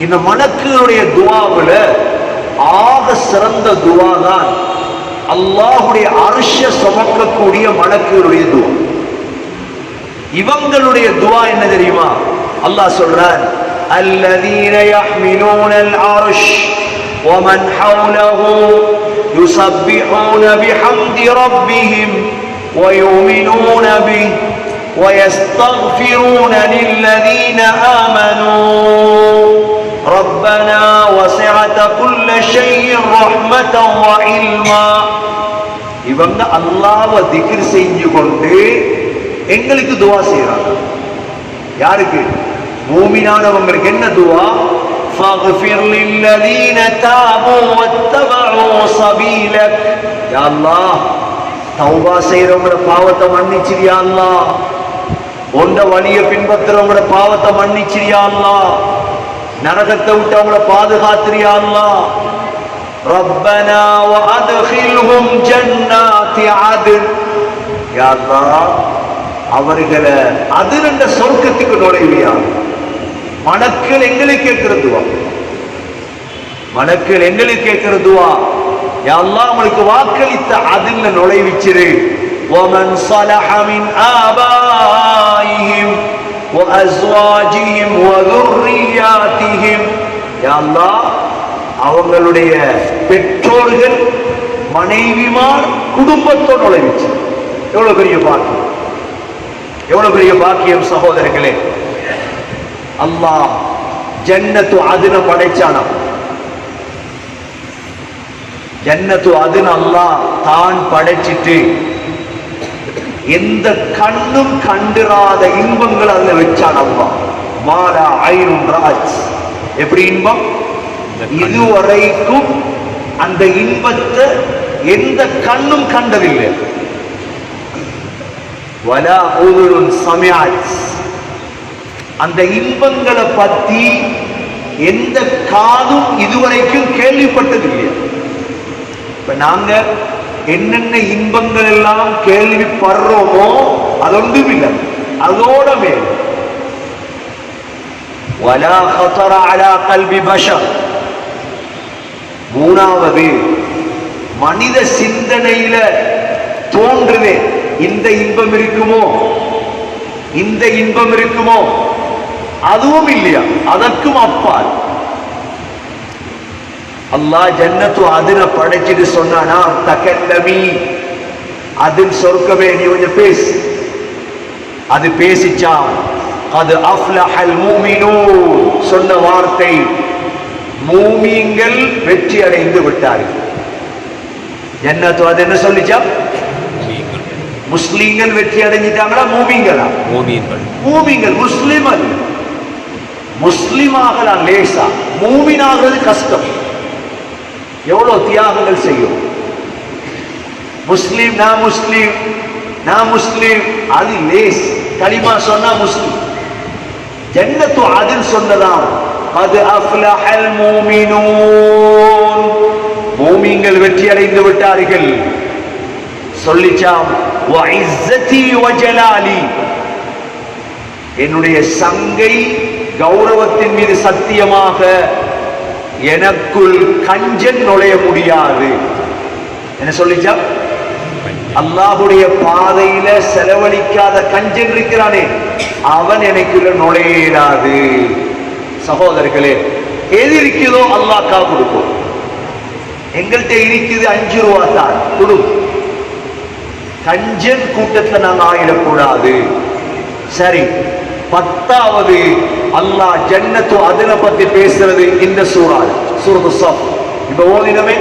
இந்த மலக்குகளுடைய துவாவுல ஆக சிறந்த துவா தான் அல்லாஹுடைய அரிஷ சுமக்கக்கூடிய மலக்குகளுடைய துவா இவங்களுடைய துவா என்ன தெரியுமா அல்லாஹ் சொல்றான் الذين يحملون العرش ومن حوله يسبحون بحمد ربهم ويؤمنون به ويستغفرون للذين آمنوا ربنا وسعت كل شيء رحمة وعلما இவங்க அல்லாஹ்வை திக்ர் செஞ்சு கொண்டு எங்களுக்கு துவா செய்யறாங்க யாருக்கு மூமினானவங்களுக்கு என்ன துவா فاغفر للذين تابوا واتبعوا سبيلك يا الله தௌபா செய்யறவங்களோட பாவத்தை மன்னிச்சிரியா அல்லா உண்ட வழிய பின்பற்றுறவங்களோட பாவத்தை மன்னிச்சிரியா அல்லா நரகத்தை விட்டு அவங்கள பாதுகாத்திரியா அல்லா ربنا وادخلهم جنات عدن يا الله அவர்களை அதில் என்ற சொர்க்கத்துக்கு நுழைவியா மணக்கள் எங்களுக்கு கேட்கிறதுவா மணக்கள் எங்களுக்கு கேட்கிறதுவா எல்லாம் அவங்களுக்கு வாக்களித்த அதில் நுழைவிச்சிரு ومن صلح من آبائهم அவங்களுடைய பெற்றோர்கள் மனைவிமார் குடும்பத்தோடு நுழைவிச்சு. எவ்வளவு பெரிய பாக்கியம்? எவ்வளவு பெரிய பாக்கியம் சகோதரர்களே? அல்லாஹ் ஜன்னத்து அதுன படைச்சானா? ஜன்னத்து அதுன அல்லாஹ் தான் படைச்சிட்டு எந்த கண்ணும் கண்டிராத இன்பங்கள் அதுல வச்சான் அல்லாஹ். மாலா ஐனும் ராஜ். எப்படி இன்பம்? இதுவரைக்கும் அந்த இன்பத்தை எந்த கண்ணும் கண்டதில்லை. வலா ஊருன் சமயாஜ். அந்த இன்பங்களை பத்தி எந்த காதும் இதுவரைக்கும் கேள்விப்பட்டதில்லை. இப்ப நாங்க என்னென்ன இன்பங்கள் எல்லாம் கேள்விப்படுறோமோ அது ஒன்றும் இல்லை அதோட மேல் மூணாவது மனித சிந்தனையில தோன்றுது இந்த இன்பம் இருக்குமோ? இந்த இன்பம் இருக்குமோ? அதுவும் இல்லையா? அதற்கும் அப்பால். அல்லாஹ் ஜன்னத்து அதின படைச்சிட்டு சொன்னானா தக்கல்லமி அதில் சொர்க்கமே நீ கொஞ்சம் பேசு. அது பேசிச்சாம் அது அஃப்லஹல் மூமினூன் சொன்ன வார்த்தை. மூமியங்கள் வெற்றி அடைந்து விட்டார்கள். ஜன்னத்து அது என்ன சொல்லிச்சா? முஸ்லீம்கள் வெற்றி அடைஞ்சிட்டாங்களா மூமிங்களா மூமியன்கள் மூமிங்கள் முஸ்லிம் அல்ல முஸ்லிம் ஆகலாம் லேசா மூமின் ஆகிறது கஷ்டம். எவ்வளோ தியாகங்கள் செய்யும்? முஸ்லீம் நான் முஸ்லீம் நான் முஸ்லீம். அது லேஸ். களிமா சொன்னா முஸ்லீம். ஜன்னத்து அதில் சொன்னதாம். அது அஃப்லஹல் மூமினூன். மூமிங்கள் வெற்றி அடைந்து விட்டார்கள். சொல்லிச்சாம் வைஸதி வஜலாலி என்னுடைய சங்கை கௌரவத்தின் மீது சத்தியமாக எனக்குள் கஞ்சன் நுழைய முடியாது. என்ன சொல்லிச்சா? அல்லாஹுடைய பாதையில செலவழிக்காத கஞ்சன் இருக்கிறானே அவன் எனக்குள்ள நுழையிடாது சகோதரர்களே எது இருக்குதோ அல்லாஹ்க்கா கொடுக்கும். எங்கள்கிட்ட இருக்குது அஞ்சு ரூபா தான் கொடு. கஞ்சன் கூட்டத்துல நாங்க ஆயிடக்கூடாது. சரி பத்தாவது அல்லாஹ் ஜன்னத்து அதுல பத்தி பேசுறது இந்த சூறால் சூரத்து சஃப் இப்ப ஓதினமே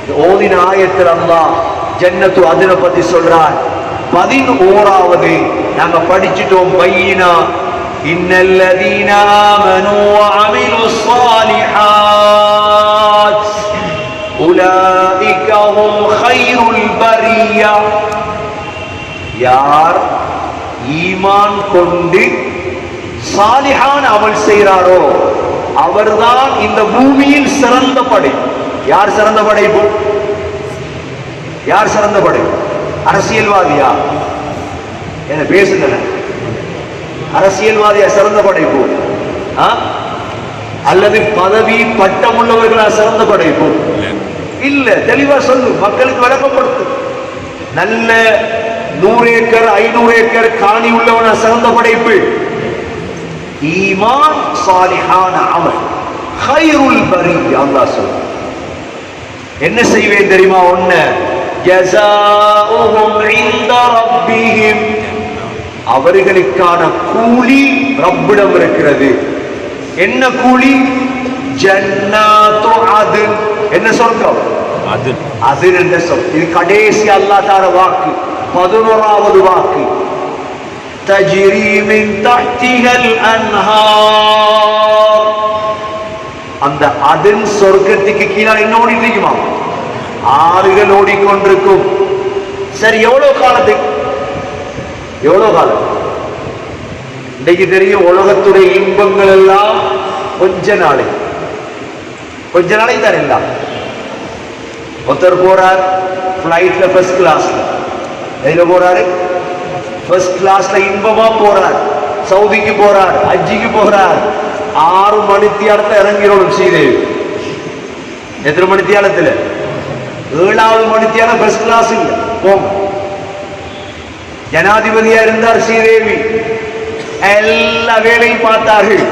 இந்த ஓதின ஆயத்தில் அல்லாஹ் ஜன்னத்து அதுல பத்தி சொல்றார் பதினோராவது நாங்க படிச்சிட்டோம் பையினா இன்னல்லதீன ஆமனு وعملوا الصالحات أولئك هم خير البرية யார் ஈமான் கொண்டு சாலிஹான் அமல் செய்கிறாரோ அவர்தான் இந்த பூமியில் சிறந்த படை. யார் சிறந்த படைப்பு யார் சிறந்த படை? அரசியல்வாதியா? என்ன பேசுங்க அரசியல்வாதியா சிறந்த படைப்பு? அல்லது பதவி பட்டம் உள்ளவர்களா சிறந்த படைப்பு இல்ல தெளிவா சொல்லு. மக்களுக்கு விளக்கப்படுத்து. நல்ல நூறு ஏக்கர் ஐநூறு ஏக்கர் காணி உள்ளவன சிறந்த படைப்பு. ஈமான் சாலிஹான அமல். ஹைருல் பரி அல்லாஹ் சொல்ற என்ன செய்வேன் தெரியுமா? ரப்பிஹிம். அவர்களுக்கான கூலி ரப்பிடம் இருக்கிறது. என்ன கூலி? ஜன்னாத்து அதுன். என்ன சொர்க்கம்? அது அது என்ற சொல். இது கடைசி அல்லாஹ் தார வாக்கு. பதினோராவது வாக்கு அந்த அதன் சொர்க்கத்துக்கு கீழே என்ன ஓடிட்டு இருக்குமா ஆறுகள் ஓடிக்கொண்டிருக்கும் சரி எவ்வளவு காலத்துக்கு எவ்வளவு காலம் இன்னைக்கு தெரியும் உலகத்துடைய இன்பங்கள் எல்லாம் கொஞ்ச நாளை கொஞ்ச நாளை தரல ஒருத்தர் போறார் பிளைட்ல ஃபர்ஸ்ட் கிளாஸ்ல எதுல போறாரு? ஃபர்ஸ்ட் கிளாஸ்ல இன்பமா போறார். சவுதிக்கு போறார் ஹஜ்ஜிக்கு போறார். ஆறு மணித்தியாலத்தை இறங்கிறோம் ஸ்ரீதேவி. எத்தனை மணித்தியாலத்துல ஏழாவது மணித்தியாலம் ஃபர்ஸ்ட் கிளாஸ் இல்ல போங்க. ஜனாதிபதியா இருந்தார் ஸ்ரீதேவி. எல்லா வேலையும் பார்த்தார்கள்.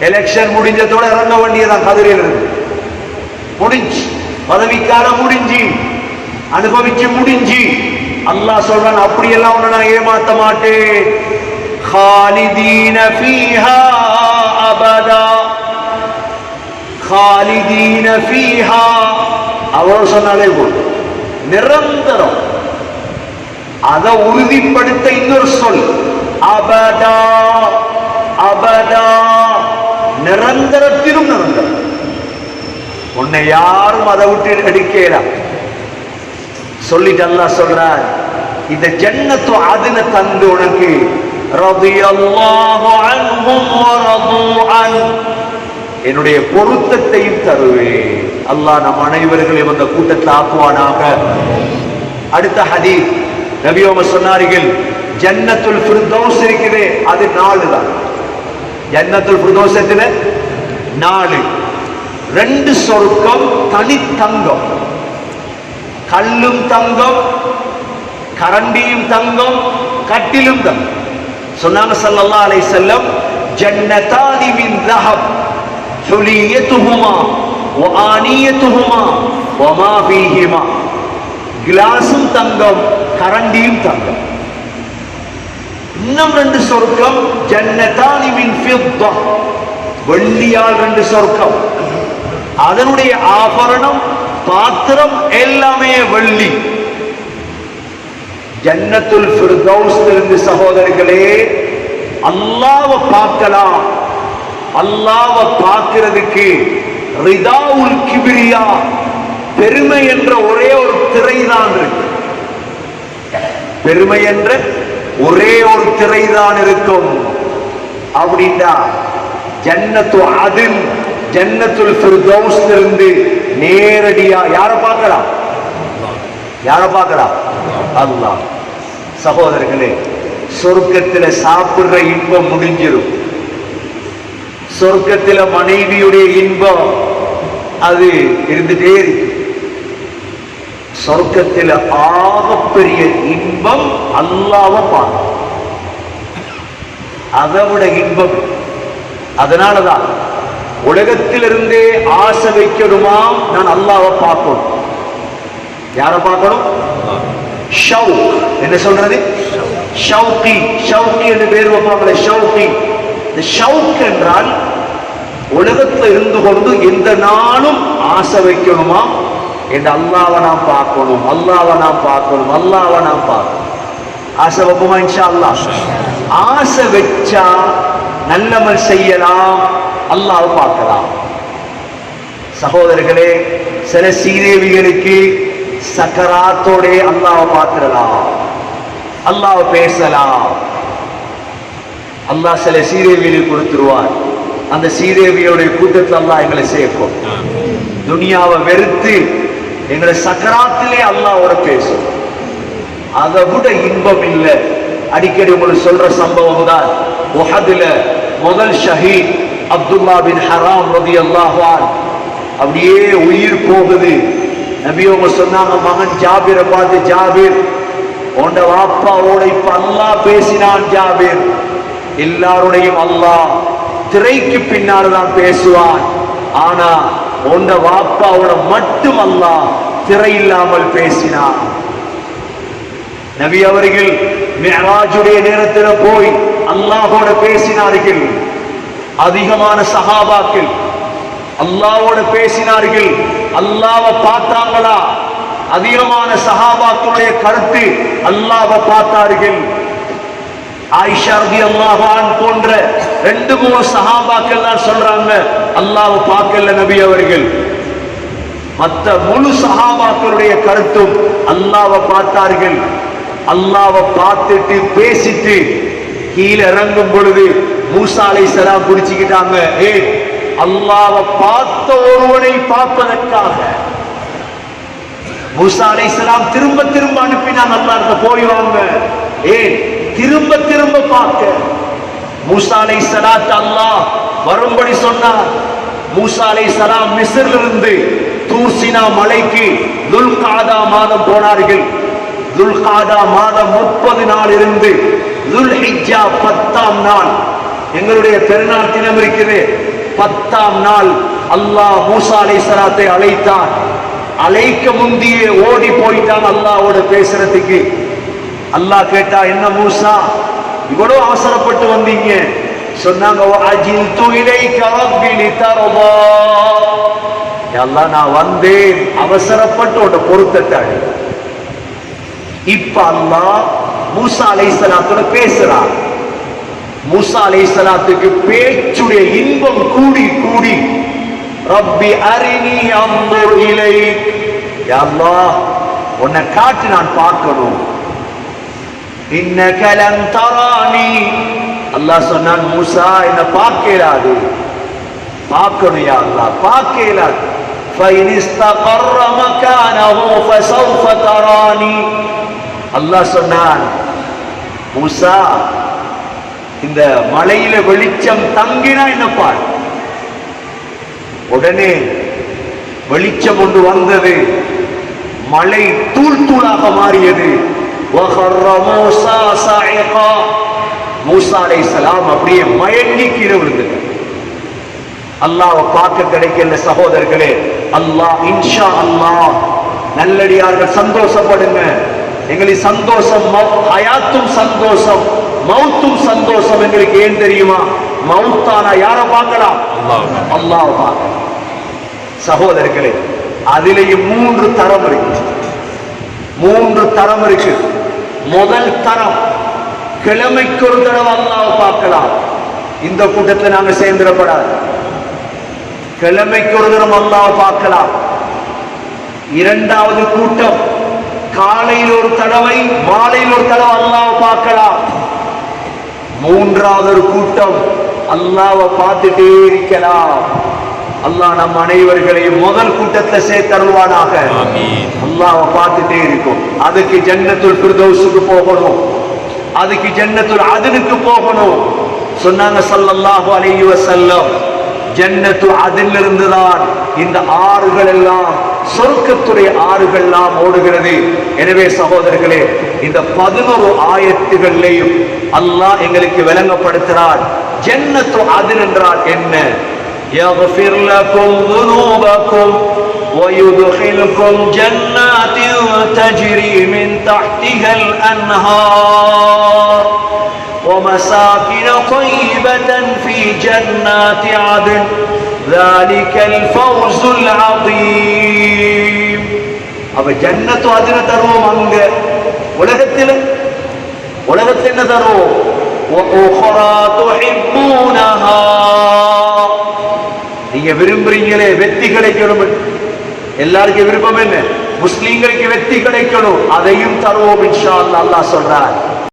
எலெக்ஷன் முடிஞ்சதோட இறங்க வேண்டியதான் கதிரையில் இருந்து முடிஞ்சு. பதவிக்காலம் முடிஞ்சு. அனுபவிச்சு முடிஞ்சு. அல்லாஹ் சொல்றான் அப்படியெல்லாம் உன்னை நான் ஏமாத்த மாட்டேன் خالدين فيها أبدا خالدين فيها அவர் சொன்னாலே போதும் நிரந்தரம் அதை உறுதிப்படுத்த இன்னொரு சொல் அபதா அபதா நிரந்தரத்திலும் நிரந்தரம் உன்னை யாரும் அதை விட்டு எடுக்கல சொல்லிட்டு அல்லாஹ் சொல்றார். இந்த ஜன்னத்து அதுன தந்து உனக்கு என்னுடைய பொருத்தத்தையும் தருவேன். அல்லாஹ் நம் அனைவர்களையும் அந்த கூட்டத்தில் ஆக்குவானாக. அடுத்த ஹதீஸ். நபியோம சொன்னார்கள் ஜன்னத்துல் ஃபிர்தௌஸ் இருக்குது அது நாலு தான். ஜன்னத்துல் ஃபிர்தௌஸ் நாலு. ரெண்டு சொர்க்கம் தனித்தங்கம் தங்கம். கல்லும் தங்கம் கரண்டியும் தங்கம் கட்டிலும் தங்கம் சொன்னாங்க சல்லல்லா அலை செல்லம் ஜன்னதாதி மின் தஹப் சுலியத்துஹுமா வானியத்துஹுமா வமா பீஹிமா கிளாஸும் தங்கம் கரண்டியும் தங்கம் இன்னும் ரெண்டு சொர்க்கம் ஜன்னதாதி மின் ஃபித்தா வெள்ளியால் ரெண்டு சொர்க்கம் அதனுடைய ஆபரணம் பாத்திரம் எல்லாமே வெள்ளி. ஜன்னத்துல் இருந்து சகோதரர்களே அல்லாவ பார்க்கலாம். அல்லாவ பார்க்கிறதுக்கு ரிதாவுல் கிபிரியா பெருமை என்ற ஒரே ஒரு திரைதான் இருக்கு. பெருமை என்ற ஒரே ஒரு திரைதான் இருக்கும். அப்படின்னா ஜன்னத்து அதில் ஜன்னத்துல் இருந்து நேரடியா யாரை பார்க்கலாம் யாரை பார்க்கலாம் அல்லா சகோதரர்களே சொர்க்கத்துல சாப்பிடுற இன்பம் முடிஞ்சிடும் சொர்க்கத்துல மனைவியுடைய இன்பம் அது இருந்துட்டே இருக்கு. சொர்க்கத்துல ஆகப்பெரிய இன்பம் அல்லாவ பார்க்கணும் அதை விட இன்பம் அதனாலதான் உலகத்திலிருந்தே ஆசை வைக்கணுமா? நான் அல்லாவை பார்க்கணும். யாரை பார்க்கணும்? ஷவுக். என்ன சொல்றது? ஷவுகி ஷவுகி என்று பேர் வைப்பாங்களே ஷவுகி இந்த ஷவுக் என்றால் உலகத்துல இருந்து கொண்டு எந்த நாளும் ஆசை வைக்கணுமா? என்று அல்லாவை நாம் பார்க்கணும் அல்லாவை நாம் பார்க்கணும் அல்லாவை நாம் பார்க்கணும். ஆசை வைப்போமா? இன்ஷா அல்லாஹ். ஆசை வச்சா நல்லவன் செய்யலாம். அல்லாஹ் பார்க்கலாம். சகோதரர்களே சில சீதேவிகளுக்கு சக்கராத்தோடே அல்லாஹ் பார்த்துடலாம் அல்லாஹ் பேசலாம். அல்லாஹ் சில சீதேவிகளுக்கு கொடுத்துருவார். அந்த சீதேவியோடைய கூட்டத்தில் அல்லாஹ் எங்களை சேர்க்கும். துனியாவை வெறுத்து எங்களை சக்கராத்திலே அல்லாவோட பேசும். அதை விட இன்பம் இல்லை. அடிக்கடி உங்களுக்கு சொல்ற சம்பவம் தான் முதல் ஷஹீத் அப்துல்லா பின் ஹராம் ரதி அல்லாஹான் அப்படியே உயிர் போகுது. நபியவங்க சொன்னாங்க மகன் ஜாபிரை பார்த்து ஜாபிர் உண்ட வாப்பாவோட இப்ப அல்லாஹ் பேசினான் ஜாபிர். எல்லாருடையும் அல்லாஹ் திரைக்கு பின்னால் தான் பேசுவான். ஆனா உண்ட வாப்பாவோட மட்டும் அல்லாஹ் திரை இல்லாமல் பேசினான். நபி அவர்கள் மிஹராஜுடைய நேரத்தில் போய் அல்லாஹோட பேசினார்கள். அதிகமான சஹாபாக்கள். அல்லாஹ்வோட பேசினார்கள். அல்லாவை பார்த்தாங்களா? அதிகமான சஹாபாக்களுடைய கருத்து அல்லாவை பார்த்தார்கள். ஆயிஷாரதி அல்லாஹான் போன்ற ரெண்டு மூணு சஹாபாக்கள் தான் சொல்றாங்க அல்லாவை பார்க்கல நபி அவர்கள். மற்ற முழு சஹாபாக்களுடைய கருத்தும் அல்லாவை பார்த்தார்கள். அல்லாவை பார்த்துட்டு பேசிட்டு கீழே இறங்கும் பொழுது மூசாலை அலைஹிஸ்ஸலாம் பிடிச்சுக்கிட்டாங்க. ஏ அல்லாவை பார்த்த ஒருவனை பார்ப்பதற்காக. மூசாலை சலாம் திரும்ப திரும்ப அனுப்பினாங்க அல்லாத போய் வாங்க. ஏன் திரும்ப திரும்ப பார்க்க. மூசாலை சலாத் அல்லாஹ் வரும்படி சொன்னார். மூசாலை சலாம் மிசிலிருந்து இருந்து தூசினா மலைக்கு துல்காதா மாதம் போனார்கள். துல்காதா மாதம் முப்பது நாள் இருந்து துல்ஹிஜ்ஜா பத்தாம் நாள். எங்களுடைய பெருநாள் தினம் இருக்குது பத்தாம் நாள் அல்லாஹ் மூசா அலை சலாத்தை அழைத்தான். அழைக்க முந்தியே ஓடி போயிட்டான் அல்லாவோட பேசுறதுக்கு. அல்லாஹ் கேட்டா என்ன மூசா இவ்வளவு அவசரப்பட்டு வந்தீங்க? சொன்னாங்க நான் வந்தேன் அவசரப்பட்டு உன்னை பொருத்தத்தாடி. இப்ப அல்லாஹ் மூசா அலை சலாத்தோட பேசுறான். மூசா அலைஹிஸ்ஸலாத்துக்கு பேச்சுடைய இன்பம் கூடி கூடி ரப்பி அரினி அம்புர் இலை யா அல்லாஹ் உன்னை காட்டி நான் பார்க்கணும் இன்னக லன் தரானி அல்லாஹ் சொன்னான் மூசா என்ன பார்க்க இயலாது பார்க்கணும் யா அல்லாஹ் பார்க்க இயலாது فإن استقر مكانه فسوف تراني அல்லாஹ் சொன்னான் மூசா இந்த மலையில வெளிச்சம் தங்கினா என்னப்பா உடனே வெளிச்சம் ஒன்று வந்தது மலை தூள் தூளாக மாறியது. அப்படியே மயங்கி கீழே விழுந்தது. அல்லாவை பார்க்க கிடைக்கல சகோதரர்களே அல்லாஹ் இன்ஷா அல்லாஹ் நல்லடியார்கள் சந்தோஷப்படுங்க. எங்களின் சந்தோஷம் ஹயாத்தும் சந்தோஷம். மௌத்தும் சந்தோஷம் எங்களுக்கு ஏன் தெரியுமா? மௌத்தானா யாரை பார்க்கலாம்? அல்லாஹ். பார்க்கலாம். சகோதரர்களே அதிலேயும் மூன்று தரம் இருக்கு. மூன்று தரம் இருக்கு. முதல் தரம் கிழமைக்கு ஒரு தடவை அல்லாஹ் பார்க்கலாம். இந்த கூட்டத்தில் நாங்க சேர்ந்துடப்படாது. கிழமைக்கு ஒரு தரம் அல்லாஹ் பார்க்கலாம். இரண்டாவது கூட்டம் காலையில் ஒரு தடவை மாலையில் ஒரு தடவை அல்லாஹ் பார்க்கலாம். மூன்றாவது ஒரு கூட்டம். அல்லாஹ்வை பார்த்துட்டே இருக்கலாம். அல்லாஹ் நம் அனைவர்களையும் முதல் கூட்டத்தை சேர்த்தருள்வானாக ஆமீன். அல்லாஹ்வை பார்த்துட்டே இருக்கும். அதுக்கு ஜன்னத்துல் ஃபிர்தௌஸுக்கு போகணும். அதுக்கு ஜன்னத்துல் அதனுக்கு போகணும். சொன்னாங்க ஸல்லல்லாஹு அலைஹி வஸல்லம் ஜன்னத்து அதிலிருந்து தான் இந்த ஆறுகள் எல்லாம் சொர்க்கத்துடைய ஆறுகள் எல்லாம் ஓடுகிறது. எனவே சகோதரர்களே இந்த பதினோரு ஆயத்துகள்லையும் அல்லாஹ் எங்களுக்கு விளங்கப்படுத்துகிறார் ஜன்னத்து அதில் என்றால் என்ன يغفر لكم ذنوبكم ويدخلكم جنات تجري من تحتها الأنهار ومساكن طيبة في جنات عدن ذلك الفوز العظيم அப்ப ஜன்னத்து அதிர தருவோம் அங்க உலகத்தில் உலகத்தில் என்ன தரும்? நீங்க விரும்புறீங்களே வெற்றி கிடைக்கணும் எல்லாருக்கும் விருப்பம் என்ன? முஸ்லீம்களுக்கு வெற்றி கிடைக்கணும். அதையும் தருவோம் இன்ஷா அல்லா சொல்றார்